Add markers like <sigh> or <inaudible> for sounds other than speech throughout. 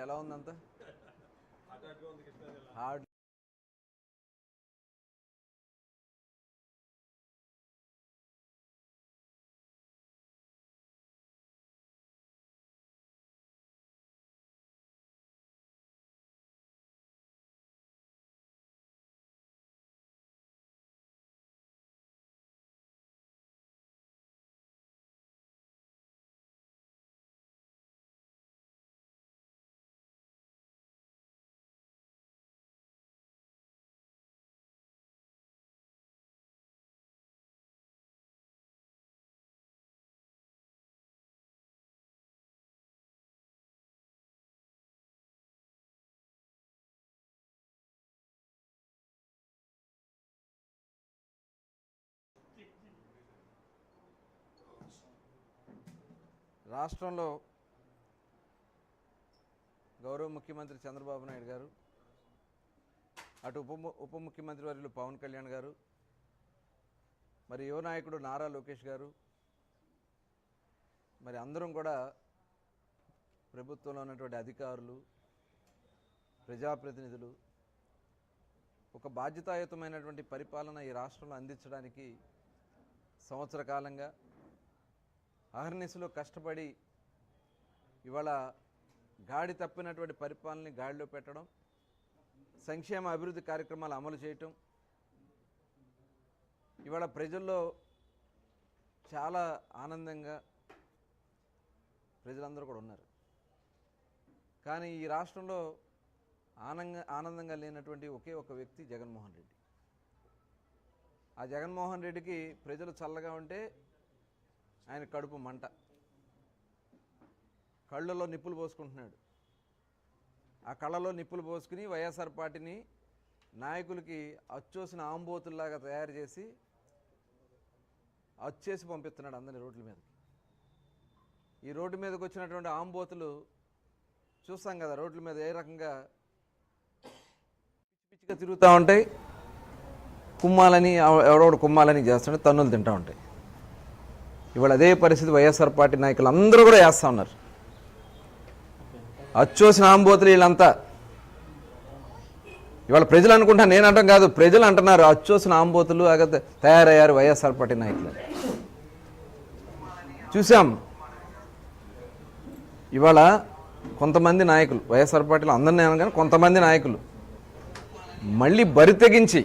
ఎలా ఉందంతా? హార్డ్ రాష్ట్రంలో గౌరవ ముఖ్యమంత్రి చంద్రబాబు నాయుడు గారు అటు ఉప ము- ఉప ముఖ్యమంత్రి వర్యులు పవన్ కళ్యాణ్ గారు మరి యువ నాయకుడు నారా లోకేష్ గారు మరి అందరం కూడా ప్రభుత్వంలో ఉన్నటువంటి అధికారులు ప్రజాప్రతినిధులు ఒక బాధ్యతాయుతమైనటువంటి పరిపాలన ఈ రాష్ట్రంలో అందించడానికి సంవత్సర కాలంగా అహర్నిశలో కష్టపడి ఇవాళ గాడి తప్పినటువంటి పరిపాలనని గాడిలో పెట్టడం సంక్షేమ అభివృద్ధి కార్యక్రమాలు అమలు చేయటం ఇవాళ ప్రజల్లో చాలా ఆనందంగా ప్రజలందరూ కూడా ఉన్నారు. కానీ ఈ రాష్ట్రంలో ఆనంద ఆనందంగా లేనటువంటి ఒకే ఒక వ్యక్తి జగన్మోహన్ రెడ్డి. ఆ జగన్మోహన్ రెడ్డికి ప్రజలు చల్లగా ఉంటే ఆయన కడుపు మంట. కళ్ళలో నిప్పులు పోసుకుంటున్నాడు. ఆ కళ్ళలో నిప్పులు పోసుకుని వైఎస్ఆర్ పార్టీని నాయకులకి అచ్చోసిన ఆంబోతుల్లాగా తయారు చేసి అచ్చేసి పంపిస్తున్నాడు అందరినీ రోడ్ల మీదకి. ఈ రోడ్డు మీదకి వచ్చినటువంటి ఆంబోతులు చూస్తాం కదా రోడ్ల మీద ఏ రకంగా పిచ్చి పిచ్చిగా తిరుగుతూ ఉంటాయి. కుమ్మాలని ఎవడోడు కుమ్మాలని చేస్తుంటే తన్నులు తింటూ ఉంటాయి. ఇవాళ అదే పరిస్థితి వైఎస్ఆర్ పార్టీ నాయకులు అందరూ కూడా వేస్తూ ఉన్నారు. అచ్చోసిన ఆంబోతులు వీళ్ళంతా. ఇవాళ ప్రజలు అనుకుంటా నేను అంటాం కాదు ప్రజలు అంటున్నారు అచ్చోసిన ఆంబోతులు అగత తయారయ్యారు వైఎస్ఆర్ పార్టీ నాయకులు. చూసాం ఇవాళ కొంతమంది నాయకులు వైఎస్ఆర్ పార్టీలో అందరినీ అనగానే కొంతమంది నాయకులు మళ్ళీ బరి తెగించి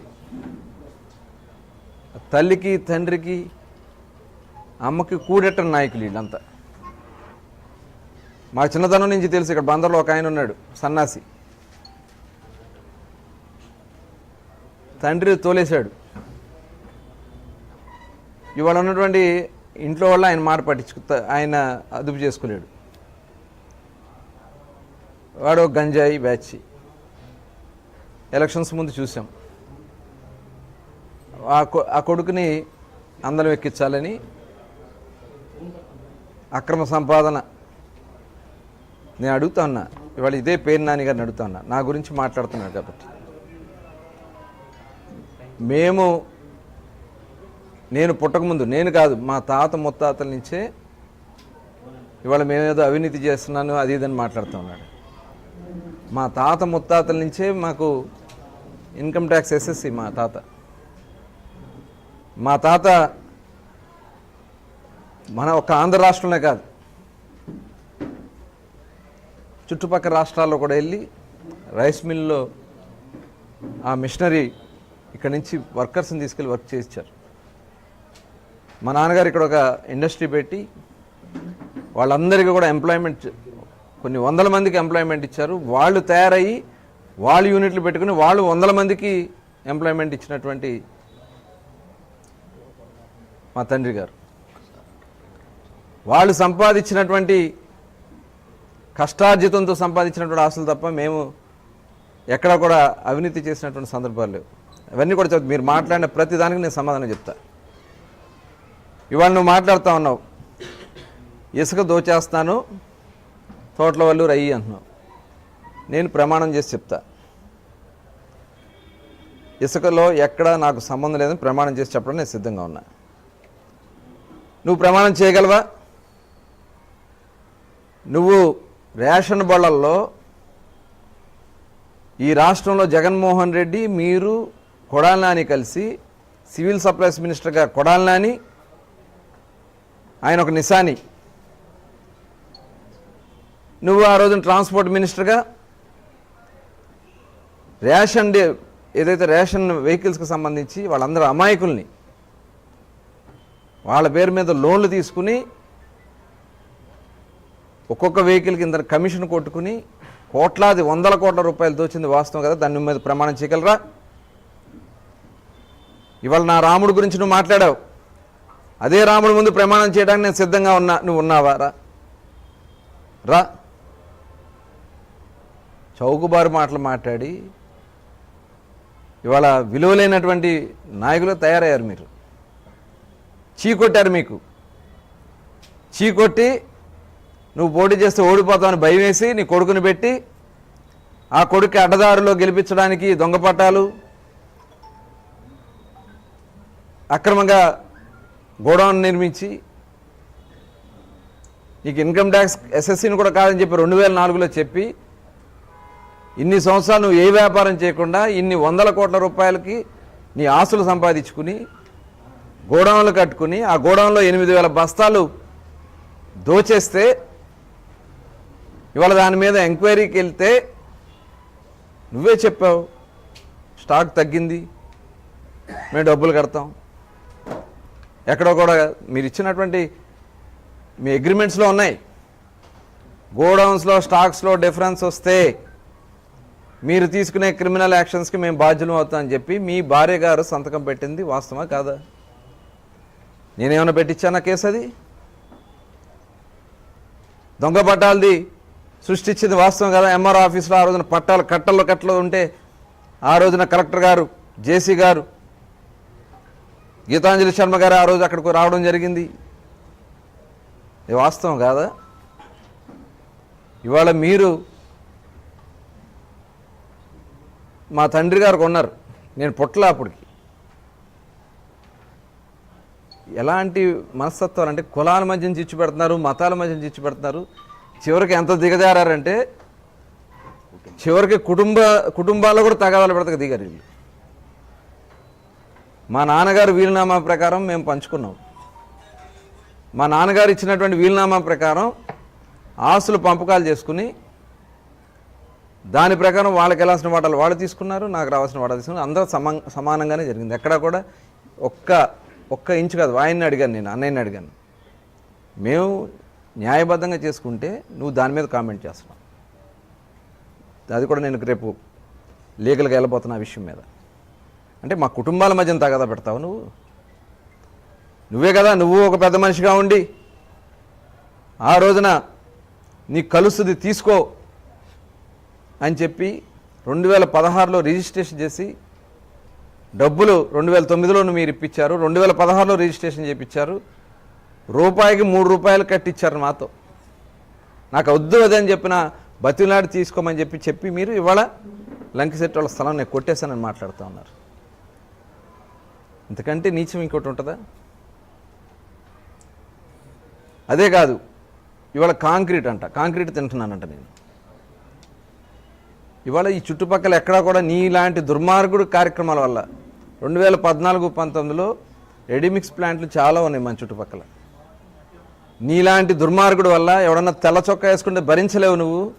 తల్లికి తండ్రికి అమ్మకి కూడెట్టని నాయకులు వీళ్ళంతా మా చిన్నతనం నుంచి తెలుసు ఇక్కడ బందర్లో ఒక ఆయన ఉన్నాడు సన్నాసి. తండ్రి తోలేశాడు. ఇవాళ ఉన్నటువంటి ఇంట్లో వాళ్ళు ఆయన మాట పట్టించుకు ఆయన అదుపు చేసుకోలేడు. వాడు గంజాయి బ్యాచ్. ఎలక్షన్స్ ముందు చూసాం ఆ ఆ కొడుకుని అందరం ఎక్కించాలని అక్రమ సంపాదన. నేను అడుగుతా ఉన్నా ఇవాళ ఇదే పేరు నాని గారిని అడుగుతా ఉన్నా నా గురించి మాట్లాడుతున్నాడు కాబట్టి. మేము నేను పుట్టకముందు నేను కాదు మా తాత ముత్తాతల నుంచే ఇవాళ మేమేదో అవినీతి చేస్తున్నాను అది ఇదని మాట్లాడుతూ ఉన్నాడు. మా తాత ముత్తాతల నుంచే మాకు ఇన్కమ్ ట్యాక్స్ ఎస్ఎస్సి మా తాత. మా తాత మన ఒక ఆంధ్ర రాష్ట్రంలో కాదు. చుట్టుపక్కల రాష్ట్రాల్లో కూడా వెళ్ళి రైస్ మిల్లో ఆ మిషనరీ ఇక్కడ నుంచి వర్కర్స్ని తీసుకెళ్ళి వర్క్ చేయించారు. మా నాన్నగారు ఇక్కడ ఒక ఇండస్ట్రీ పెట్టి వాళ్ళందరికీ కూడా ఎంప్లాయ్మెంట్ కొన్ని వందల మందికి ఎంప్లాయ్మెంట్ ఇచ్చారు. వాళ్ళు తయారయ్యి వాళ్ళు యూనిట్లు పెట్టుకుని వాళ్ళు వందల మందికి ఎంప్లాయ్మెంట్ ఇచ్చినటువంటి మా తండ్రి గారు. వాళ్ళు సంపాదించినటువంటి కష్టార్జితంతో సంపాదించినటువంటి ఆస్తులు తప్ప మేము ఎక్కడా కూడా అవినీతి చేసినటువంటి సందర్భాలు లేవు. అవన్నీ కూడా చెప్తా మీరు మాట్లాడిన ప్రతి దానికి నేను సమాధానం చెప్తా. ఇవాళ నువ్వు మాట్లాడుతూ ఉన్నావు. ఇసుక దోచేస్తాను తోటల వాళ్ళు రయ్యి అంటున్నావు. నేను ప్రమాణం చేసి చెప్తా. ఇసుకలో ఎక్కడ నాకు సంబంధం లేదని ప్రమాణం చేసి చెప్పడం నేను సిద్ధంగా ఉన్నా. నువ్వు ప్రమాణం చేయగలవా? నువ్వు రేషన్ బళ్ళల్లో ఈ రాష్ట్రంలో జగన్మోహన్ రెడ్డి మీరు కొడాలనాని కలిసి సివిల్ సప్లైస్ మినిస్టర్గా కొడాలనాని ఆయన ఒక నిశాని. నువ్వు ఆ రోజున ట్రాన్స్పోర్ట్ మినిస్టర్గా రేషన్ డే ఏదైతే రేషన్ వెహికల్స్కి సంబంధించి వాళ్ళందరూ అమాయకుల్ని వాళ్ళ పేరు మీద లోన్లు తీసుకుని ఒక్కొక్క వెహికల్ కింద కమిషన్ కొట్టుకుని కోట్లాది వందల కోట్ల రూపాయలు దోచింది వాస్తవం కదా దాని మీద ప్రమాణం చేయగలరా? ఇవాళ నా రాముడు గురించి నువ్వు మాట్లాడావు. అదే రాముడు ముందు ప్రమాణం చేయడానికి నేను సిద్ధంగా ఉన్నా నువ్వు ఉన్నావా? రా. రా. చౌకబారు మాటలు మాట్లాడి ఇవాళ విలువలేనటువంటి నాయకులు తయారయ్యారు మీరు. చీకొట్టారు మీకు. చీకొట్టి నువ్వు పోటీ చేస్తే ఓడిపోతావని భయం వేసి నీ కొడుకుని పెట్టి ఆ కొడుకు అడ్డదారులో గెలిపించడానికి దొంగ పట్టాలు అక్రమంగా గోడౌన్ నిర్మించి నీకు ఇన్కమ్ ట్యాక్స్ ఎస్ఎస్సీని కూడా కాదని చెప్పి రెండు వేల నాలుగులో చెప్పి ఇన్ని సంవత్సరాలు నువ్వు ఏ వ్యాపారం చేయకుండా ఇన్ని వందల కోట్ల రూపాయలకి నీ ఆస్తులు సంపాదించుకుని గోడౌన్లు కట్టుకుని ఆ గోడౌన్లో ఎనిమిది వేల బస్తాలు దోచేస్తే ఇవాళ దాని మీద ఎంక్వైరీకి వెళ్తే నువ్వే చెప్పావు స్టాక్ తగ్గింది మేము డబ్బులు కడతాం. ఎక్కడో కూడా మీరు ఇచ్చినటువంటి మీ అగ్రిమెంట్స్లో ఉన్నాయి. గోడౌన్స్లో స్టాక్స్లో డిఫరెన్స్ వస్తే మీరు తీసుకునే క్రిమినల్ యాక్షన్స్కి మేము బాధ్యులం అవుతామని చెప్పి మీ భార్య గారు సంతకం పెట్టింది వాస్తవా కాదా? నేనేమైనా పెట్టించానా కేసు అది? దొంగ పట్టాలది సృష్టించింది వాస్తవం కదా. ఎంఆర్ ఆఫీస్లో ఆ రోజున పట్టాలు కట్టలు కట్టలు ఉంటే ఆ రోజున కలెక్టర్ గారు జేసీ గారు గీతాంజలి శర్మ గారు ఆ రోజు అక్కడికి రావడం జరిగింది. ఇది వాస్తవం కాదా? ఇవాళ మీరు మా తండ్రి గారు కొన్నారు. నేను పుట్టలే అప్పటికి. ఎలాంటి మనస్తత్వాలు అంటే కులాల మధ్య చిచ్చు పెడుతున్నారు మతాల మధ్య చిచ్చు పెడుతున్నారు చివరికి ఎంత దిగజారంటే చివరికి కుటుంబ కుటుంబాల్లో కూడా తగాదాలు పెడతా దిగారు వీళ్ళు. మా నాన్నగారు వీలునామా ప్రకారం మేము పంచుకున్నాం. మా నాన్నగారు ఇచ్చినటువంటి వీలునామా ప్రకారం ఆస్తులు పంపకాలు చేసుకుని దాని ప్రకారం వాళ్ళకి వెళ్ళాల్సిన వాటాలు వాళ్ళు తీసుకున్నారు నాకు రావాల్సిన వాటాలు తీసుకున్నారు. అందరూ సమా సమానంగానే జరిగింది. ఎక్కడా కూడా ఒక్క ఒక్క ఇంచు కాదు. ఆయన్ని అడిగాను నేను అన్నయ్యని అడిగాను. మేము న్యాయబద్ధంగా చేసుకుంటే నువ్వు దాని మీద కామెంట్ చేస్తున్నావు. అది కూడా నేను రేపు లీగల్గా వెళ్ళబోతున్నా ఆ విషయం మీద. అంటే మా కుటుంబాల మధ్యన తగదా పెడతావు నువ్వు. నువ్వే కదా నువ్వు ఒక పెద్ద మనిషిగా ఉండి ఆ రోజున నీ కలుస్తుంది తీసుకో అని చెప్పి రెండు వేల పదహారులో రిజిస్ట్రేషన్ చేసి డబ్బులు రెండు వేల తొమ్మిదిలో మీరు ఇప్పించారు రెండు వేల పదహారులో రిజిస్ట్రేషన్ చేయించారు. రూపాయికి మూడు రూపాయలు కట్టించారు మాతో. నాకు వద్దు అదని చెప్పిన బతిలాడి తీసుకోమని చెప్పి చెప్పి మీరు ఇవాళ లంకిశెట్టి వాళ్ళ స్థలం నేను కొట్టేశానని మాట్లాడుతూ ఉన్నారు. ఇంతకంటే నీచం ఇంకోటి ఉంటుందా? అదే కాదు ఇవాళ కాంక్రీట్ అంట కాంక్రీట్ తింటున్నానంట నేను. ఇవాళ ఈ చుట్టుపక్కల ఎక్కడా కూడా నీలాంటి దుర్మార్గుడు కార్యక్రమాల వల్ల రెండు వేల పద్నాలుగు పంతొమ్మిదిలో రెడీమిక్స్ ప్లాంట్లు చాలా ఉన్నాయి మన చుట్టుపక్కల. నీలాంటి దుర్మార్గుడు వల్ల ఎవడన్నా తెల్ల చొక్కా వేసుకుంటే భరించలేవు నువ్వు.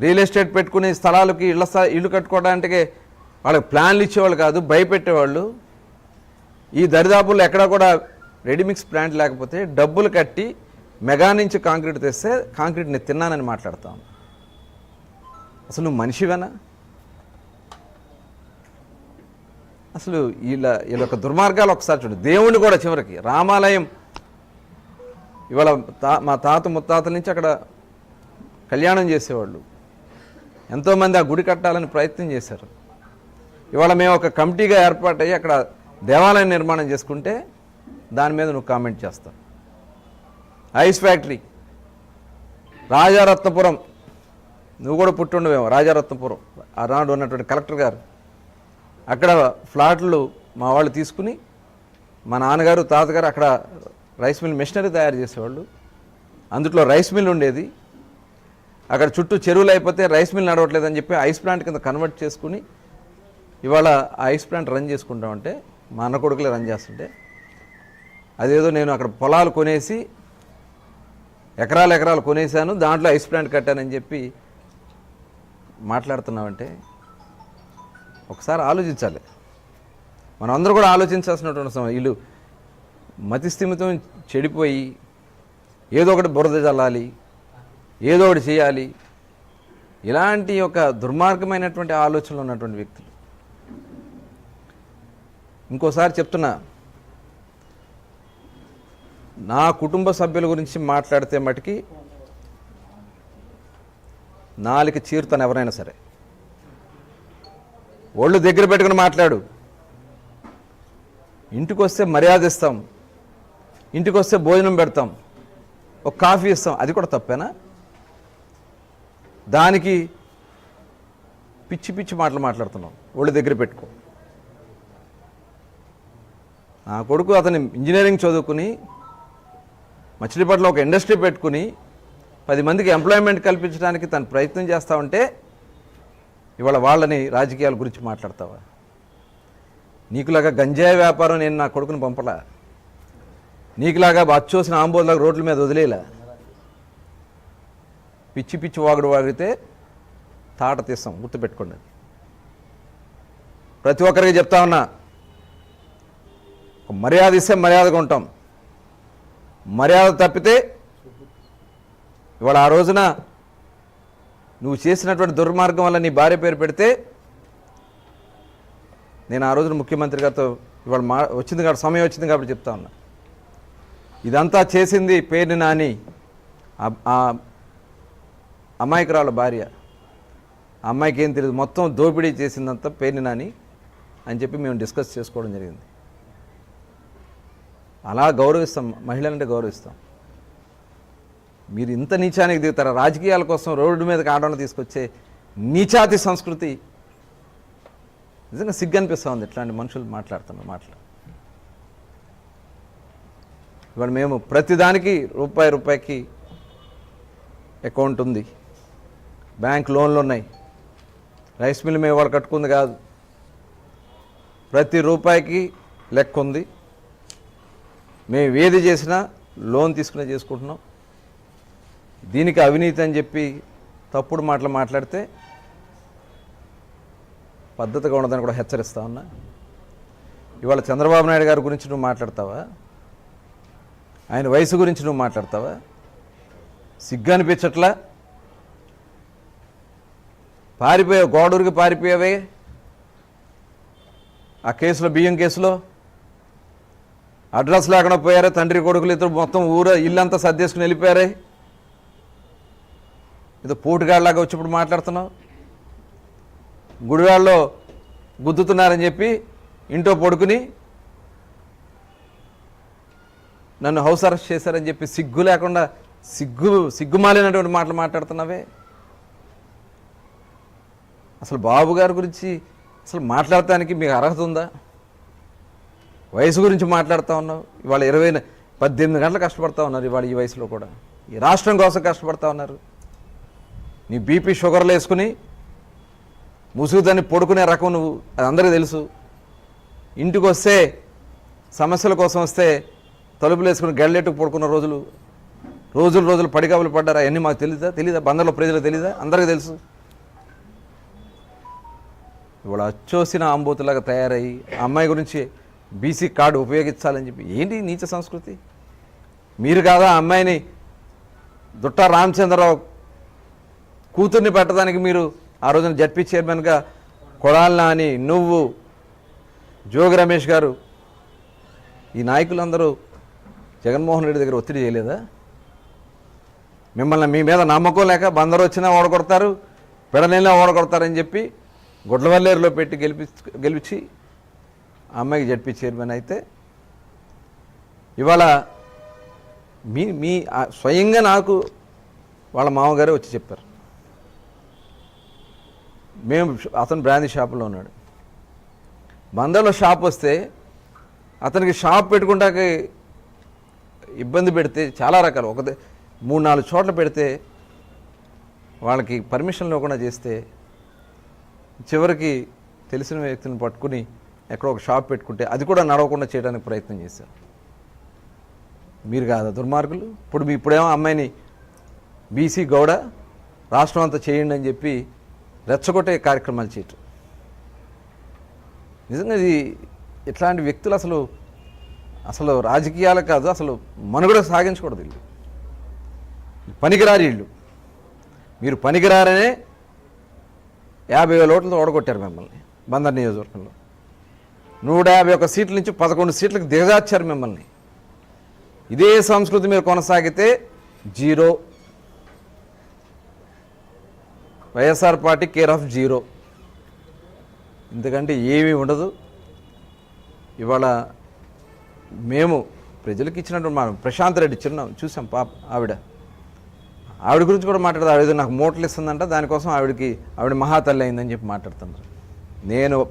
రియల్ ఎస్టేట్ పెట్టుకునే స్థలాలకి ఇళ్ళ స్థ- ఇల్లు కట్టుకోవడానికి వాళ్ళకి ప్లాన్లు ఇచ్చేవాళ్ళు కాదు భయపెట్టేవాళ్ళు. ఈ దరిదాపుల్లో ఎక్కడా కూడా రెడీమిక్స్ ప్లాంట్ లేకపోతే డబ్బులు కట్టి మెగా నుంచి కాంక్రీట్ తెస్తే కాంక్రీట్ నేను తిన్నానని మాట్లాడతాం. అసలు నువ్వు మనిషివేనా? అసలు వీళ్ళ వీళ్ళ యొక్క దుర్మార్గాలు ఒకసారి చూడు. దేవుణ్ణి కూడా చివరికి రామాలయం ఇవాళ తా మా తాత ముత్తాతల నుంచి అక్కడ కళ్యాణం చేసేవాళ్ళు. ఎంతోమంది ఆ గుడి కట్టాలని ప్రయత్నం చేశారు. ఇవాళ మేము ఒక కమిటీగా ఏర్పాటయ్యి అక్కడ దేవాలయం నిర్మాణం చేసుకుంటే దాని మీద నువ్వు కామెంట్ చేస్తావు. Ice factory Rajarathnapuram. నువ్వు కూడా పుట్టుండవేమో రాజారత్నపురం. ఆనాడు ఉన్నటువంటి కలెక్టర్ గారు. అక్కడ ఫ్లాట్లు మా వాళ్ళు తీసుకుని మా నాన్నగారు తాతగారు అక్కడ రైస్ మిల్ మిషనరీ తయారు చేసేవాళ్ళు. అందుట్లో రైస్ మిల్ ఉండేది. అక్కడ చుట్టూ చెరువులు అయిపోతే రైస్ మిల్ నడవట్లేదని చెప్పి ఐస్ ప్లాంట్ కింద కన్వర్ట్ చేసుకుని ఇవాళ ఆ ఐస్ ప్లాంట్ రన్ చేసుకుంటామంటే మా అన్న కొడుకులే రన్ చేస్తుంటే అదేదో నేను అక్కడ పొలాలు కొనేసి ఎకరాలు ఎకరాలు కొనేసాను దాంట్లో ఐస్ ప్లాంట్ కట్టానని చెప్పి మాట్లాడుతున్నామంటే ఒకసారి ఆలోచించాలి. మనం అందరూ కూడా ఆలోచించాల్సినటువంటి సమయం. వీళ్ళు మతిస్థిమితం చెడిపోయి ఏదో ఒకటి బురద చల్లాలి ఏదో ఒకటి చేయాలి. ఇలాంటి ఒక దుర్మార్గమైనటువంటి ఆలోచనలు ఉన్నటువంటి వ్యక్తులు. ఇంకోసారి చెప్తున్నా నా కుటుంబ సభ్యుల గురించి మాట్లాడితే మటుకి నాలుగు చీరుతాను ఎవరైనా సరే. ఒళ్ళు దగ్గర పెట్టుకుని మాట్లాడు. ఇంటికి వస్తే మర్యాద ఇస్తాం ఇంటికి వస్తే భోజనం పెడతాం. ఒక కాఫీ ఇస్తాం. అది కూడా తప్పేనా? దానికి పిచ్చి పిచ్చి మాటలు మాట్లాడుతున్నాం. ఒళ్ళు దగ్గర పెట్టుకో. నా కొడుకు అతని ఇంజనీరింగ్ చదువుకుని మచిలీపట్ల ఒక ఇండస్ట్రీ పెట్టుకుని పది మందికి ఎంప్లాయ్మెంట్ కల్పించడానికి తను ప్రయత్నం చేస్తా ఉంటే ఇవాళ వాళ్ళని రాజకీయాల గురించి మాట్లాడతావా? నీకులాగా గంజాయి వ్యాపారం నేను నా కొడుకుని పంపలా? నీకులాగా బచ్చోసిన ఆంబోలాగా రోడ్ల మీద వదిలేలా? పిచ్చి పిచ్చి వాగుడు వాగితే తాట తీస్తాం గుర్తుపెట్టుకోండి అది. ప్రతి ఒక్కరికి చెప్తా ఉన్నా మర్యాద ఇస్తే మర్యాదగా ఉంటాం. మర్యాద తప్పితే ఇవాళ ఆ రోజున నువ్వు చేసినటువంటి దుర్మార్గం వల్ల నీ భార్య పేరు పెడితే నేను ఆ రోజున ముఖ్యమంత్రి గారితో ఇవాళ మా వచ్చింది కాబట్టి సమయం వచ్చింది కాబట్టి చెప్తా ఉన్నా. ఇదంతా చేసింది పేరుని నాని ఆ- అమాయకురాల భార్య. అమ్మాయికి ఏం తెలియదు మొత్తం దోపిడీ చేసిందంతా పేరుని నాని అని చెప్పి మేము డిస్కస్ చేసుకోవడం జరిగింది. అలా గౌరవిస్తాం మహిళలంటే గౌరవిస్తాం. మీరు ఇంత నీచానికి దిగుతారా? రాజకీయాల కోసం రోడ్డు మీదకి ఆడవాళ్ళు తీసుకొచ్చే నీచాతి సంస్కృతి. నిజంగా సిగ్గు అనిపిస్తూ ఉంది ఇట్లాంటి మనుషులు మాట్లాడుతున్నారు మాట్లాడు ఇవాళ మేము ప్రతిదానికి రూపాయి రూపాయికి అకౌంట్ ఉంది. బ్యాంక్ లోన్లు ఉన్నాయి. రైస్ మిల్ మేము వాళ్ళు కట్టుకుంది కాదు. ప్రతి రూపాయికి లెక్క ఉంది. మేము ఏది చేసినా లోన్ తీసుకునే చేసుకుంటున్నాం. దీనికి అవినీతి అని చెప్పి తప్పుడు మాటలు మాట్లాడితే పద్ధతిగా ఉండదని కూడా హెచ్చరిస్తా ఉన్నా. ఇవాళ చంద్రబాబు నాయుడు గారి గురించి నువ్వు మాట్లాడతావా? ఆయన వయసు గురించి నువ్వు మాట్లాడతావా? సిగ్గు అనిపించట్లా? పారిపోయావు గోడూరికి పారిపోయావే? ఆ కేసులో బియ్యం కేసులో? అడ్రస్ లేకుండా పోయారే తండ్రి కొడుకులు ఇద్దరు మొత్తం ఊర ఇల్లంతా సర్దేసుకుని వెళ్ళిపోయారే? ఏదో పోటుగాళ్ళలాగా వచ్చినప్పుడు మాట్లాడుతున్నావు? గుడివాళ్ళలో గుద్దుతున్నారని చెప్పి ఇంట్లో పడుకుని నన్ను హౌస్ అరెస్ట్ చేశారని చెప్పి సిగ్గు లేకుండా సిగ్గు సిగ్గుమాలినటువంటి మాటలు మాట్లాడుతున్నావే? అసలు బాబు గారి గురించి అసలు మాట్లాడటానికి మీకు అర్హత ఉందా? వయసు గురించి మాట్లాడుతూ ఉన్నావు. ఇవాళ ఇరవై పద్దెనిమిది గంటలు కష్టపడతా ఉన్నారు ఇవాళ ఈ వయసులో కూడా. ఈ రాష్ట్రం కోసం కష్టపడతా ఉన్నారు. నీ బీపీ షుగర్లు వేసుకుని ముసుగుదాన్ని పడుకునే రకం నువ్వు. అది అందరికీ తెలుసు. ఇంటికి వస్తే సమస్యల కోసం వస్తే తలుపులు వేసుకుని గళ్ళెట్టుకు పడుకున్న రోజులు రోజులు రోజులు పడిగాపులు పడ్డారా? అవన్నీ మాకు తెలీదా? తెలీదా? బందర్లో ప్రజలకు తెలీదా? అందరికీ తెలుసు. ఇవాళ అచ్చోసిన ఆంబోతులాగా తయారయ్యి అమ్మాయి గురించి బీసీ కార్డు ఉపయోగించాలని చెప్పి ఏంటి నీచ సంస్కృతి? మీరు కాదా ఆ అమ్మాయిని దుట్ట రామచంద్రరావు కూతుర్ని పెట్టడానికి మీరు ఆ రోజున జడ్పీ చైర్మన్గా కొడాలనా అని నువ్వు జోగి రమేష్ గారు ఈ నాయకులందరూ జగన్మోహన్ రెడ్డి దగ్గర ఒత్తిడి చేయలేదా? మిమ్మల్ని మీ మీద నమ్మకం లేక బందరు వచ్చినా ఓడగొడతారు పెడనెల్లా ఓడగొడతారని చెప్పి గుడ్లవల్లేరులో పెట్టి గెలిపి గెలిచి ఆ అమ్మాయికి జడ్పీ చైర్మన్ అయితే ఇవాళ మీ మీ స్వయంగా నాకు వాళ్ళ మామగారే వచ్చి చెప్పారు. మేము అతను బ్రాంది షాపులో ఉన్నాడు. బందర్లో షాప్ వస్తే అతనికి షాప్ పెట్టుకుంటాకి ఇబ్బంది పెడితే చాలా రకాలు. ఒక మూడు నాలుగు చోట్ల పెడితే వాళ్ళకి పర్మిషన్ లేకుండా చేస్తే చివరికి తెలిసిన వ్యక్తులను పట్టుకుని ఎక్కడో ఒక షాప్ పెట్టుకుంటే అది కూడా నడవకుండా చేయడానికి ప్రయత్నం చేశారు. మీరు కాదా దుర్మార్గులు? ఇప్పుడు మీ ఇప్పుడేమో అమ్మాయిని బీసీ గౌడ రాష్ట్రం అంతా చేయండి అని చెప్పి రెచ్చగొట్టే కార్యక్రమాలు చేయటం. నిజంగా ఇది ఇట్లాంటి వ్యక్తులు అసలు అసలు రాజకీయాలు కాదు అసలు మనుగడ సాగించకూడదు వీళ్ళు. పనికిరారు వీళ్ళు. మీరు పనికిరారనే యాభై వేల ఓట్లతో ఓడగొట్టారు మిమ్మల్ని బందర్ నియోజకవర్గంలో. నూట యాభై ఒక్క సీట్ల నుంచి పదకొండు సీట్లకు దిగజార్చారు మిమ్మల్ని. ఇదే సంస్కృతి మీరు కొనసాగితే zero. YSR party care of zero. ఎందుకంటే ఏమీ ఉండదు. ఇవాళ మేము ప్రజలకు ఇచ్చినటువంటి మనం ప్రశాంత్ రెడ్డి చిన్న చూసాం పాప ఆవిడ. ఆవిడ గురించి కూడా మాట్లాడదు ఆవిడ నాకు మూటలు ఇస్తుందంట దానికోసం ఆవిడకి ఆవిడ మహాతల్లి అయిందని చెప్పి మాట్లాడుతున్నారు. నేను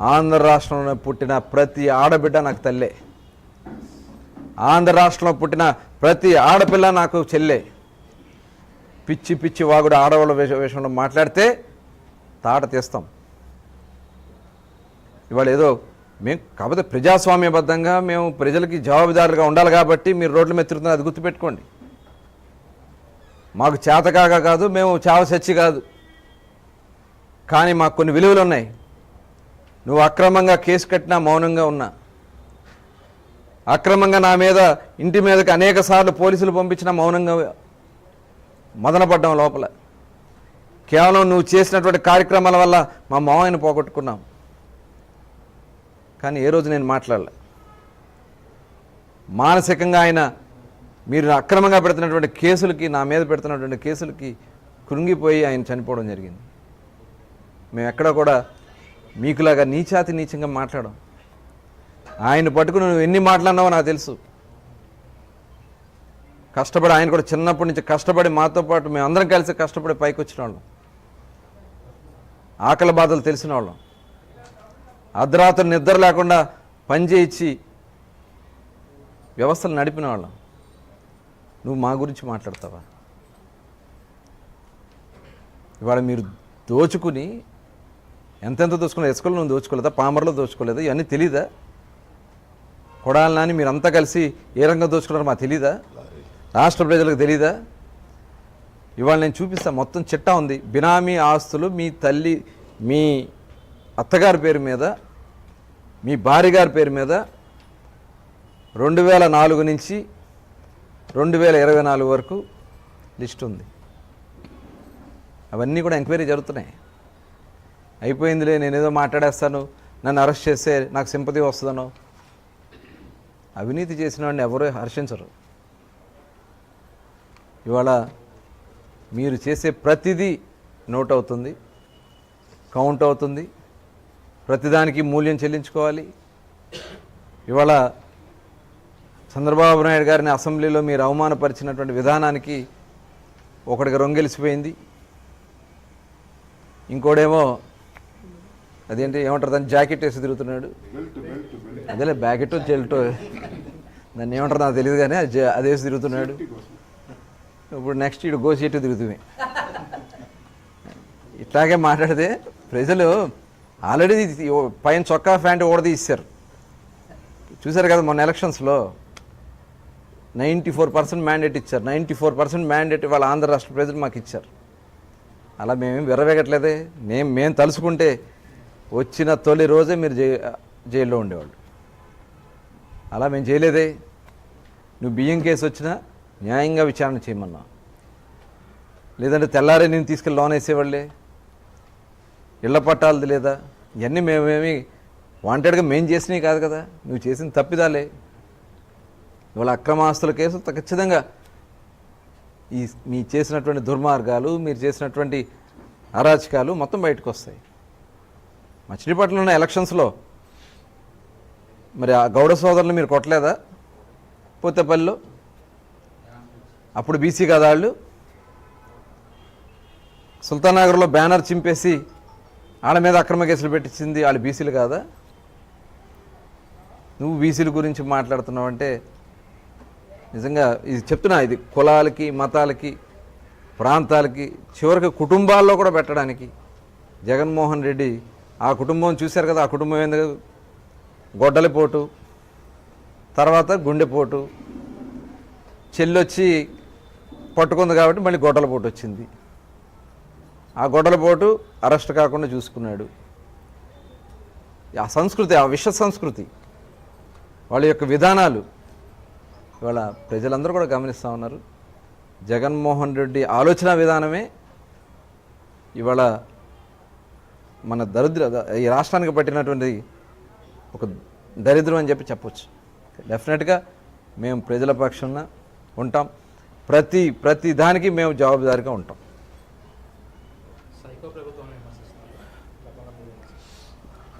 ఆంధ్ర రాష్ట్రంలో పుట్టిన ప్రతి ఆడబిడ్డ నాకు తల్లే. ఆంధ్ర రాష్ట్రంలో పుట్టిన ప్రతి ఆడపిల్ల నాకు చెల్లె. పిచ్చి పిచ్చి వాగుడు ఆడవాళ్ళ విష- విషయంలో మాట్లాడితే తాట తీస్తాం. ఇవాళ ఏదో మేము కాకపోతే ప్రజాస్వామ్యబద్ధంగా మేము ప్రజలకి జవాబుదారులుగా ఉండాలి కాబట్టి మీరు రోడ్ల మీద తిరుగుతున్నారు అది గుర్తుపెట్టుకోండి. మాకు చేతకాగా కాదు మేము చావ చచ్చి కాదు. కానీ మాకు కొన్ని విలువలు ఉన్నాయి. నువ్వు అక్రమంగా కేసు కట్టినా మౌనంగా ఉన్నా. అక్రమంగా నా మీద ఇంటి మీదకి అనేక సార్లు పోలీసులు పంపించిన మౌనంగా మదనపడ్డం లోపల. కేవలం నువ్వు చేసినటువంటి కార్యక్రమాల వల్ల మా మామయ్యను పోగొట్టుకున్నాం. కానీ ఏ రోజు నేను మాట్లాడలే. మానసికంగా ఆయన మీరు అక్రమంగా పెడుతున్నటువంటి కేసులకి నా మీద పెడుతున్నటువంటి కేసులకి కృంగిపోయి ఆయన చనిపోవడం జరిగింది. మేము ఎక్కడ కూడా మీకులాగా నీచాతి నీచంగా మాట్లాడం ఆయన పట్టుకుని నువ్వు ఎన్ని మాట్లాడినావో నాకు తెలుసు. కష్టపడి ఆయన కూడా చిన్నప్పటి నుంచి కష్టపడి మాతో పాటు మేము అందరం కలిసి కష్టపడి పైకి వచ్చిన వాళ్ళం. ఆకలి బాధలు తెలిసిన వాళ్ళం. అర్ధరాత్రి నిద్ర లేకుండా పనిచేయించి వ్యవస్థలు నడిపిన వాళ్ళం. నువ్వు మా గురించి మాట్లాడతావా? ఇవాళ మీరు దోచుకుని ఎంతెంత దోచుకున్నారు ఇసుకలు నువ్వు దోచుకోలేదా? పామర్లో దోచుకోలేదా? ఇవన్నీ తెలీదా? కొడాలని మీరంతా కలిసి ఏ రంగం దోచుకున్నారో మాకు తెలీదా? రాష్ట్ర ప్రజలకు తెలీదా? ఇవాళ నేను చూపిస్తాను మొత్తం చిట్టా ఉంది. బినామీ ఆస్తులు మీ తల్లి మీ అత్తగారి పేరు మీద మీ భార్య గారి పేరు మీద రెండు వేల నాలుగు నుంచి రెండు వేల ఇరవై నాలుగు వరకు లిస్ట్ ఉంది. అవన్నీ కూడా ఎంక్వైరీ జరుగుతున్నాయి. అయిపోయిందిలే నేను ఏదో మాట్లాడేస్తాను నన్ను అరెస్ట్ చేస్తే నాకు సింపతి వస్తుందనో. అవినీతి చేసిన వాడిని ఎవరూ హర్షించరు. ఇవాళ మీరు చేసే ప్రతిదీ నోట్ అవుతుంది కౌంట్ అవుతుంది. ప్రతిదానికి మూల్యం చెల్లించుకోవాలి. ఇవాళ చంద్రబాబు నాయుడు గారిని అసెంబ్లీలో మీరు అవమానపరిచినటువంటి విధానానికి ఒకడికి రొంగెలిసిపోయింది. ఇంకోడేమో అదేంటి ఏమంటారు దాన్ని జాకెట్ వేసి తిరుగుతున్నాడు. అదేలే బ్యాకెట్ జెల్టో. దాన్ని ఏమంటారు నాకు తెలియదు కానీ అది అది వేసి తిరుగుతున్నాడు. ఇప్పుడు నెక్స్ట్ ఇటు గోసీటు తిరుగుతుంది. ఇట్లాగే మాట్లాడితే ప్రజలు ఆల్రెడీ పైన చొక్కా ప్యాంట్ ఓడదీశారు చూశారు కదా మొన్న ఎలక్షన్స్లో? నైంటీ ఫోర్ పర్సెంట్ మ్యాండేట్ ఇచ్చారు. నైంటీ ఫోర్ పర్సెంట్ మ్యాండేట్ వాళ్ళ ఆంధ్ర రాష్ట్ర ప్రజలు మాకు ఇచ్చారు. అలా మేమేం విరవేగట్లేదే మేము మేము తలుసుకుంటే వచ్చిన తొలి రోజే మీరు జై జైల్లో ఉండేవాళ్ళు. అలా మేము చేయలేదే. నువ్వు బియ్యం కేసు వచ్చినా న్యాయంగా విచారణ చేయమన్నా. లేదంటే తెల్లారే నేను తీసుకెళ్ళి లోన్ వేసేవాళ్ళే. ఇళ్ళ పట్టాలది లేదా? ఇవన్నీ మేమేమి వాంటెడ్గా మేము చేసినవి కాదు కదా. నువ్వు చేసిన తప్పిదాలే. ఇవాళ అక్రమాస్తుల కేసులు ఖచ్చితంగా ఈ మీ చేసినటువంటి దుర్మార్గాలు మీరు చేసినటువంటి అరాచకాలు మొత్తం బయటకు వస్తాయి మచిలీపట్నంలో ఉన్న ఎలక్షన్స్లో మరి ఆ గౌడ సోదరులు మీరు కొట్టలేదా? పోతేపల్లిలో? అప్పుడు బీసీ కదా వాళ్ళు. సుల్తానగర్లో బ్యానర్ చింపేసి వాళ్ళ మీద అక్రమ కేసులు పెట్టించింది వాళ్ళు బీసీలు కాదా? నువ్వు బీసీల గురించి మాట్లాడుతున్నావు అంటే నిజంగా ఇది చెప్తున్నా ఇది కులాలకి మతాలకి ప్రాంతాలకి చివరికి కుటుంబాల్లో కూడా పెట్టడానికి జగన్మోహన్ రెడ్డి ఆ కుటుంబం చూశారు కదా ఆ కుటుంబం ఏంది గొడ్డలిపోటు తర్వాత గుండెపోటు చెల్లొచ్చి పట్టుకుంది కాబట్టి మళ్ళీ గొడ్డలపోటు వచ్చింది. ఆ గొడలపోటు అరెస్ట్ కాకుండా చూసుకున్నాడు. ఆ సంస్కృతి ఆ విశ్వ సంస్కృతి వాళ్ళ యొక్క విధానాలు. ఇవాళ ప్రజలందరూ కూడా గమనిస్తూ ఉన్నారు. జగన్మోహన్ రెడ్డి ఆలోచన విధానమే ఇవాళ మన దరిద్ర ఈ రాష్ట్రానికి పట్టినటువంటి ఒక దరిద్రం అని చెప్పి చెప్పొచ్చు. డెఫినెట్గా మేము ప్రజల పక్షాన ఉంటాం. ప్రతి ప్రతి దానికి మేము జవాబుదారీగా ఉంటాం.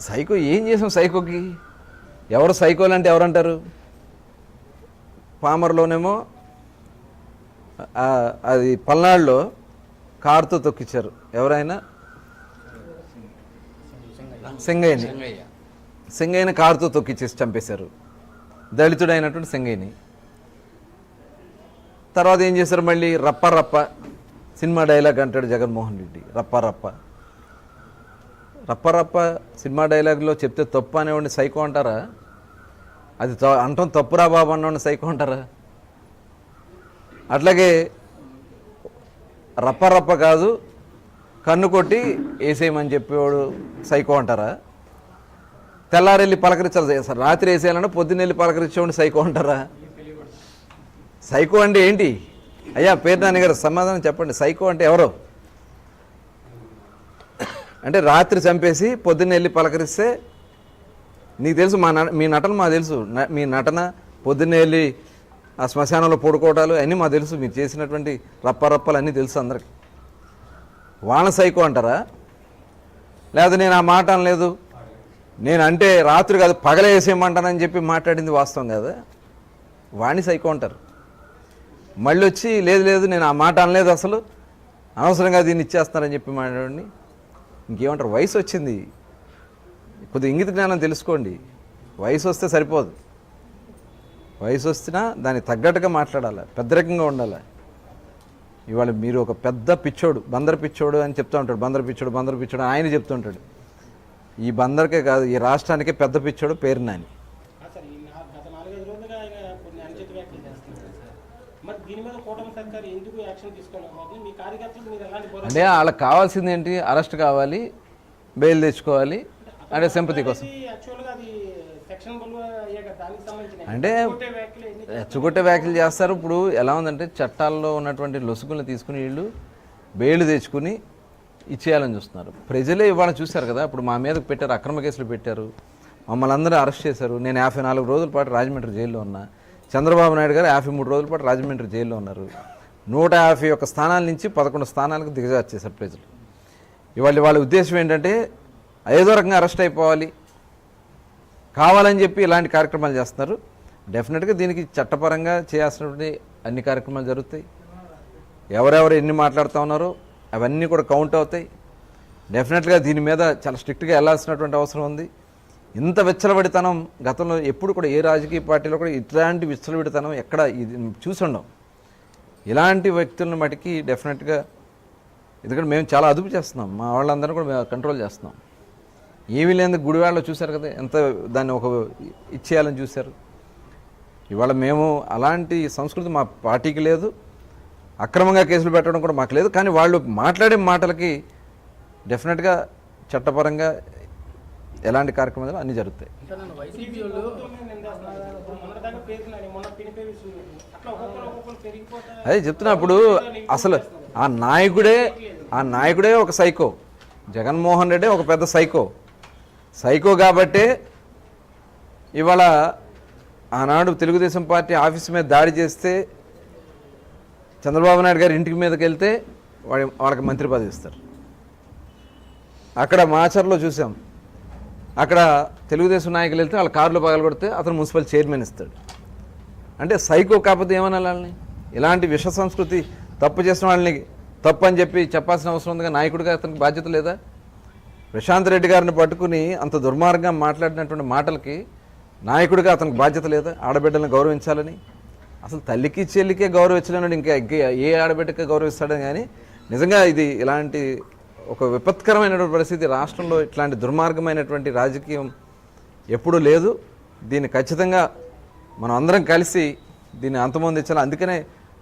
సైకో ఏం చేసాం సైకోకి? ఎవరు సైకోలు అంటే ఎవరంటారు? పామర్లోనేమో అది పల్నాడులో కారుతో తొక్కిచ్చారు. ఎవరైనా? సింగయ్యని. సింగయ్యని కారుతో తొక్కిచ్చేసి చంపేశారు. దళితుడైనటువంటి సింగయ్యని. తర్వాత ఏం చేశారు మళ్ళీ? రప్ప రప్ప సినిమా డైలాగ్ అంటాడు జగన్మోహన్ రెడ్డి. రప్ప రప్ప. రప్పరప్ప సినిమా డైలాగ్లో చెప్తే తప్పు అనేవాడిని సైకో అంటారా? అది త- అంటాం తప్పురా బాబు అన్నవాడిని సైకో అంటారా? అట్లాగే రప్పరప్ప కాదు కన్ను కొట్టి వేసేయమని చెప్పేవాడు సైకో అంటారా? తెల్లారెళ్ళి పలకరించాలి సార్ రాత్రి వేసేయాలన్నా పొద్దున్నెళ్ళి పలకరించేవాడిని సైకో అంటారా? సైకో అంటే ఏంటి? అయ్యా పేరు నాన్నగారు సమాధానం చెప్పండి. సైకో అంటే ఎవరో? అంటే రాత్రి చంపేసి పొద్దున్న వెళ్ళి పలకరిస్తే నీకు తెలుసు మా మీ నటన మాకు తెలుసు. మీ నటన పొద్దున్నే వెళ్ళి ఆ శ్మశానంలో పడుకోవటాలు అన్నీ మాకు తెలుసు. మీరు చేసినటువంటి రప్పరప్పలు అన్నీ తెలుసు అందరికి. వాన సైకో అంటారా? లేదా నేను ఆ మాట అనలేదు. నేను అంటే రాత్రి కాదు పగలేసేయమంటానని చెప్పి మాట్లాడింది వాస్తవం కదా? వాణి సైకో అంటారు. మళ్ళీ వచ్చి లేదు లేదు నేను ఆ మాట అనలేదు అసలు. అనవసరంగా దీన్ని ఇచ్చేస్తానని చెప్పి మాట్లాడండి. ఇంకేమంటారు? వయసు వచ్చింది. కొద్దిగా ఇంగిత జ్ఞానం తెలుసుకోండి. వయసు వస్తే సరిపోదు. వయసు వస్తున్నా దానికి తగ్గట్టుగా మాట్లాడాలి పెద్దరికంగా ఉండాలి. ఇవాళ మీరు ఒక పెద్ద పిచ్చోడు బందర్ పిచ్చోడు అని చెప్తూ ఉంటాడు. బందర్ పిచ్చోడు బందర పిచ్చోడు ఆయన చెప్తుంటాడు ఈ బందర్కే కాదు ఈ రాష్ట్రానికే పెద్ద పిచ్చోడు పేరు నాని సార్ ఈ నా- గత నాలుగైదు రోజులుగా ఆయన కొన్ని అనుచిత వ్యాఖ్యలు చేస్తున్నారు సార్ మరి దీని మీద కూటమి సర్కారు ఎందుకు యాక్షన్ తీసుకోలేదు మీ కార్యకర్తలకు మీరు ఎలాంటి భరోసా అంటే వాళ్ళకి కావాల్సింది ఏంటి? అరెస్ట్ కావాలి బెయిల్ తెచ్చుకోవాలి అంటే సింపతి కోసం. అంటే రెచ్చగొట్టే వ్యాఖ్యలు చేస్తారు? ఇప్పుడు ఎలా ఉందంటే చట్టాల్లో ఉన్నటువంటి లొసుగులను తీసుకుని వీళ్ళు బెయిల్ తెచ్చుకుని ఇచ్చేయాలని చూస్తున్నారు. ప్రజలే ఇవాళ చూశారు కదా ఇప్పుడు మా మీద పెట్టారు అక్రమ కేసులు పెట్టారు. మమ్మల్ని అందరూ అరెస్ట్ చేశారు. నేను యాభై నాలుగు రోజుల పాటు రాజమండ్రి జైల్లో ఉన్నా. చంద్రబాబు నాయుడు గారు యాభై మూడు రోజుల పాటు రాజమండ్రి జైల్లో ఉన్నారు. నూట యాభై ఒక్క స్థానాల నుంచి పదకొండు స్థానాలకు దిగజార్చేశారు ప్రజలు. ఇవాళ వాళ్ళ ఉద్దేశం ఏంటంటే ఏదో రకంగా అరెస్ట్ అయిపోవాలి. కావాలని చెప్పి ఇలాంటి కార్యక్రమాలు చేస్తున్నారు. డెఫినెట్గా దీనికి చట్టపరంగా చేయాల్సినటువంటి అన్ని కార్యక్రమాలు జరుగుతాయి. ఎవరెవరు ఎన్ని మాట్లాడుతూ ఉన్నారో అవన్నీ కూడా కౌంట్ అవుతాయి. డెఫినెట్గా దీని మీద చాలా స్ట్రిక్ట్గా వెళ్ళాల్సినటువంటి అవసరం ఉంది. ఇంత విచ్చలవిడితనం గతంలో ఎప్పుడు కూడా ఏ రాజకీయ పార్టీలో కూడా ఇట్లాంటి విచ్చలవిడితనం ఎక్కడ ఇది చూసుండం ఇలాంటి వ్యక్తులను మటుకి డెఫినెట్గా ఎందుకంటే మేము చాలా అదుపు చేస్తున్నాం. మా వాళ్ళందరూ కూడా మేము కంట్రోల్ చేస్తున్నాం. ఏమీ లేని గుడివాడలో చూశారు కదా ఎంత దాన్ని ఒక ఇచ్చేయాలని చూశారు. ఇవాళ మేము అలాంటి సంస్కృతి మా పార్టీకి లేదు. అక్రమంగా కేసులు పెట్టడం కూడా మాకు లేదు. కానీ వాళ్ళు మాట్లాడే మాటలకి డెఫినెట్గా చట్టపరంగా ఎలాంటి కార్యక్రమాలు అన్నీ జరుగుతాయి. ఇప్పుడు అదే చెప్తున్నా అప్పుడు అసలు ఆ నాయకుడే ఆ నాయకుడే ఒక సైకో. జగన్మోహన్ రెడ్డి ఒక పెద్ద సైకో. సైకో కాబట్టే ఇవాళ ఆనాడు తెలుగుదేశం పార్టీ ఆఫీస్ మీద దాడి చేస్తే చంద్రబాబు నాయుడు గారి ఇంటికి మీదకి వెళ్తే వాడి వాళ్ళకి మంత్రి పదవి ఇస్తారు. అక్కడ మాచర్లో చూసాం. అక్కడ తెలుగుదేశం నాయకులు వెళ్తే వాళ్ళ కార్లు పగలగొడితే అతను మున్సిపల్ చైర్మన్ ఇస్తాడు. అంటే సైకో కాకపోతే ఏమనాలి వాళ్ళని? ఇలాంటి విష సంస్కృతి తప్పు చేసిన వాళ్ళని తప్పు అని చెప్పి చెప్పాల్సిన అవసరం ఉందిగా? నాయకుడిగా అతనికి బాధ్యత లేదా? ప్రశాంత్ రెడ్డి గారిని పట్టుకుని అంత దుర్మార్గంగా మాట్లాడినటువంటి మాటలకి నాయకుడిగా అతనికి బాధ్యత లేదా? ఆడబిడ్డలను గౌరవించాలని? అసలు తల్లికి చెల్లికే గౌరవించలేనాడు ఇంకా ఇంకా ఏ ఆడబిడ్డకే గౌరవిస్తాడని కానీ నిజంగా ఇది ఇలాంటి ఒక విపత్కరమైనటువంటి పరిస్థితి. రాష్ట్రంలో ఇట్లాంటి దుర్మార్గమైనటువంటి రాజకీయం ఎప్పుడూ లేదు. దీన్ని ఖచ్చితంగా మనం అందరం కలిసి దీన్ని అంతమొందించాలి. అందుకనే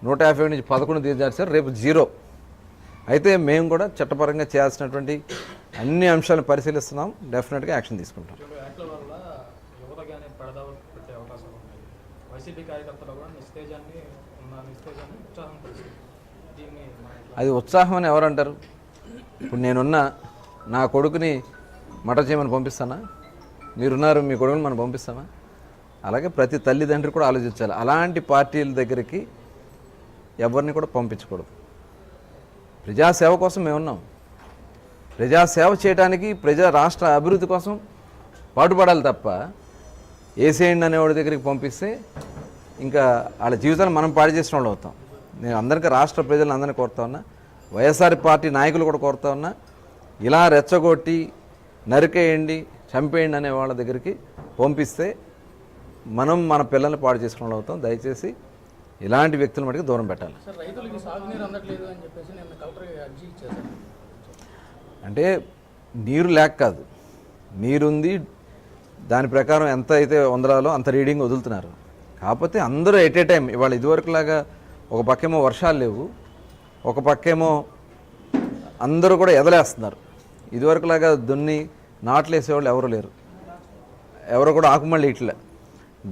నూట యాభై నుంచి పదకొండు దిగజార్చారు రేపు జీరో. అయితే మేము కూడా చట్టపరంగా చేయాల్సినటువంటి అన్ని అంశాలను పరిశీలిస్తున్నాం. డెఫినెట్గా యాక్షన్ తీసుకుంటాం. అది ఉత్సాహం అని ఎవరు అంటారు? ఇప్పుడు నేనున్న నా కొడుకుని మటర్ చేయమని పంపిస్తానా? మీరున్నారు మీ కొడుకుని మనం పంపిస్తామా? అలాగే ప్రతి తల్లిదండ్రి కూడా ఆలోచించాలి. అలాంటి పార్టీల దగ్గరికి ఎవరిని కూడా పంపించకూడదు. ప్రజాసేవ కోసం మేము ఉన్నాం. ప్రజాసేవ చేయడానికి ప్రజా రాష్ట్ర అభివృద్ధి కోసం పాటుపడాలి తప్ప ఏసేయండి అనేవాడి దగ్గరికి పంపిస్తే ఇంకా వాళ్ళ జీవితాలు మనం పాడు చేసిన వాళ్ళు అవుతాం. నేను అందరికీ రాష్ట్ర ప్రజలను అందరినీ కోరుతా ఉన్నా. వైఎస్ఆర్ పార్టీ నాయకులు కూడా కోరుతా ఉన్నా ఇలా రెచ్చగొట్టి నరికేయండి చంపేయండి అనే వాళ్ళ దగ్గరికి పంపిస్తే మనం మన పిల్లల్ని పాడు చేసుకున్న వాళ్ళు అవుతాం. దయచేసి ఇలాంటి వ్యక్తుల మటుకు దూరం పెట్టాలి. అంటే నీరు లేక కాదు. నీరుంది దాని ప్రకారం ఎంత అయితే వందలాలో అంత రీడింగ్ వదులుతున్నారు. కాకపోతే అందరూ ఎట్ ఏ టైం ఇవాళ ఇదివరకులాగా ఒక పక్కేమో వర్షాలు లేవు. ఒక పక్కేమో అందరూ కూడా ఎదలేస్తున్నారు. ఇదివరకులాగా దున్ని నాట్లు వేసేవాళ్ళు ఎవరు లేరు. ఎవరు కూడా ఆకుమళ్ళీ ఇట్లా.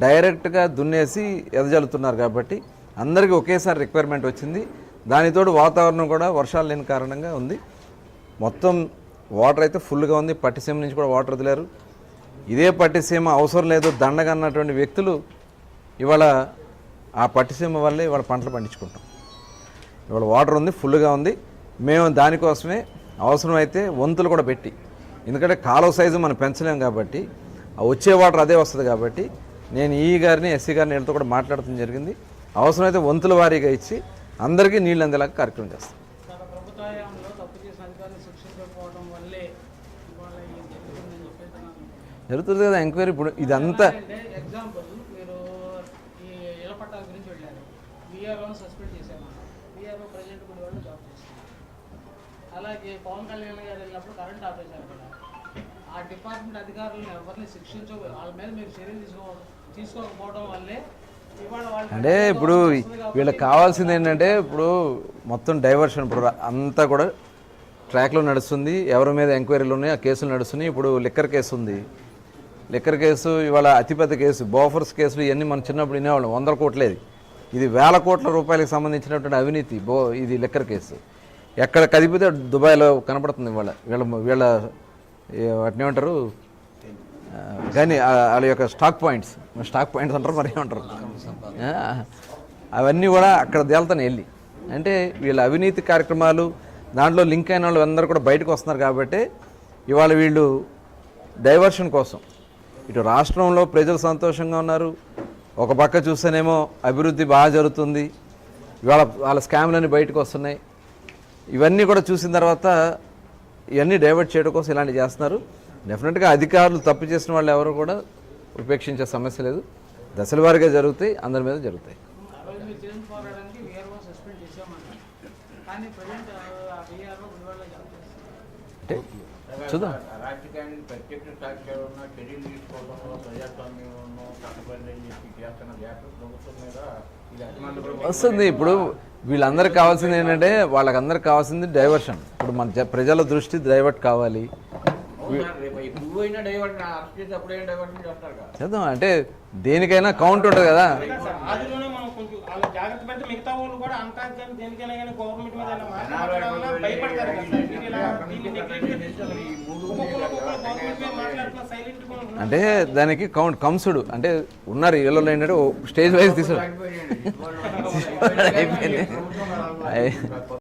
డైరెక్ట్గా దున్నేసి ఎదజల్లుతున్నారు కాబట్టి అందరికీ ఒకేసారి రిక్వైర్మెంట్ వచ్చింది. దానితోడు వాతావరణం కూడా వర్షాలు లేని కారణంగా ఉంది. మొత్తం వాటర్ అయితే ఫుల్గా ఉంది. పట్టిసీమ నుంచి కూడా వాటర్ వదిలేరు. ఇదే పట్టిసీమ అవసరం లేదు దండగా అన్నటువంటి వ్యక్తులు ఇవాళ ఆ పట్టిసీమ వల్లే ఇవాళ పంటలు పండించుకుంటాం ఇవాళ వాటర్ ఉంది ఫుల్గా ఉంది. మేము దానికోసమే అవసరమైతే వంతులు కూడా పెట్టి ఎందుకంటే కాలువ సైజు మనం పెంచలేం కాబట్టి ఆ వచ్చే వాటర్ అదే వస్తుంది కాబట్టి నేను ఈ గారిని ఎస్సీ గారిని వీళ్ళతో కూడా మాట్లాడటం జరిగింది. అవసరమైతే వంతుల వారీగా ఇచ్చి అందరికీ నీళ్ళు అందేలాగా కార్యక్రమం చేస్తాం. గత ప్రభుత్వ హయాంలో ఇది జరుగుతుందని జరుగుతుంది కదా ఎంక్వైరీ ఇప్పుడు ఇదంతా అంటే ఎగ్జాంపుల్ మీరు ఈ ఇళ్ళ పట్టాల గురించి వెళ్ళారు విఆర్ఓని సస్పెండ్ చేశాను విఆర్ఓ ప్రజెంట్ కూడా వాళ్ళు జాబ్ చేస్తున్నారు అలాగే పవన్ కళ్యాణ్ గారు వెళ్ళినప్పుడు కరెంట్ ఆపేశారు కూడా ఆ డిపార్ట్మెంట్ అధికారులను ఎవరిని శిక్షించ వాళ్ళ మీద మీరు చర్యలు తీసుకో తీసుకోకపోవడం వల్లే అంటే ఇప్పుడు వీళ్ళకి కావాల్సింది ఏంటంటే ఇప్పుడు మొత్తం డైవర్షన్ ఇప్పుడు అంతా కూడా ట్రాక్లో నడుస్తుంది. ఎవరి మీద ఎంక్వైరీలు ఉన్నాయి ఆ కేసులు నడుస్తున్నాయి. ఇప్పుడు లిక్కర్ కేసు ఉంది. లిక్కర్ కేసు ఇవాళ అతిపెద్ద కేసు బోఫర్స్ కేసులు ఇవన్నీ మనం చిన్నప్పుడు వినేవాళ్ళం. వందల కోట్లేది. ఇది వేల కోట్ల రూపాయలకు సంబంధించినటువంటి అవినీతి బో ఇది లిక్కర్ కేసు. ఎక్కడ కదిపితే దుబాయ్లో కనపడుతుంది ఇవాళ. వీళ్ళ వీళ్ళ ఏ- వాటిని ఏమంటారు? కానీ వాళ్ళ యొక్క స్టాక్ పాయింట్స్. స్టాక్ పాయింట్స్ అంటారు మరి ఏమంటారు? అవన్నీ కూడా అక్కడ తేలుతాను వెళ్ళి. అంటే వీళ్ళ అవినీతి కార్యక్రమాలు దాంట్లో లింక్ అయిన వాళ్ళు అందరూ కూడా బయటకు వస్తున్నారు కాబట్టి ఇవాళ వీళ్ళు డైవర్షన్ కోసం. ఇటు రాష్ట్రంలో ప్రజలు సంతోషంగా ఉన్నారు. ఒక పక్క చూస్తేనేమో అభివృద్ధి బాగా జరుగుతుంది. ఇవాళ వాళ్ళ స్కామ్లన్నీ బయటకు వస్తున్నాయి. ఇవన్నీ కూడా చూసిన తర్వాత ఇవన్నీ డైవర్ట్ చేయడం కోసం ఇలాంటివి చేస్తున్నారు. డెఫినెట్గా అధికారులు తప్పు చేసిన వాళ్ళు ఎవరు కూడా ఉపేక్షించే సమస్య లేదు. దశల వారీగా జరుగుతాయి అందరి మీద జరుగుతాయి. చూద్దాం. వస్తుంది. ఇప్పుడు వీళ్ళందరికి కావాల్సింది ఏంటంటే వాళ్ళకందరికి కావాల్సింది డైవర్షన్ ఇప్పుడు మన ప్రజల దృష్టి డైవర్ట్ కావాలి. చేద్దాం. అంటే దేనికైనా కౌంట్ ఉంటుంది కదా. అంటే దానికి కౌంట్ కంసుడు. అంటే ఉన్నారు ఇళ్ళలో ఏంటంటే స్టేజ్ వైజ్ తీసుడు. అయిపోయింది. <laughs>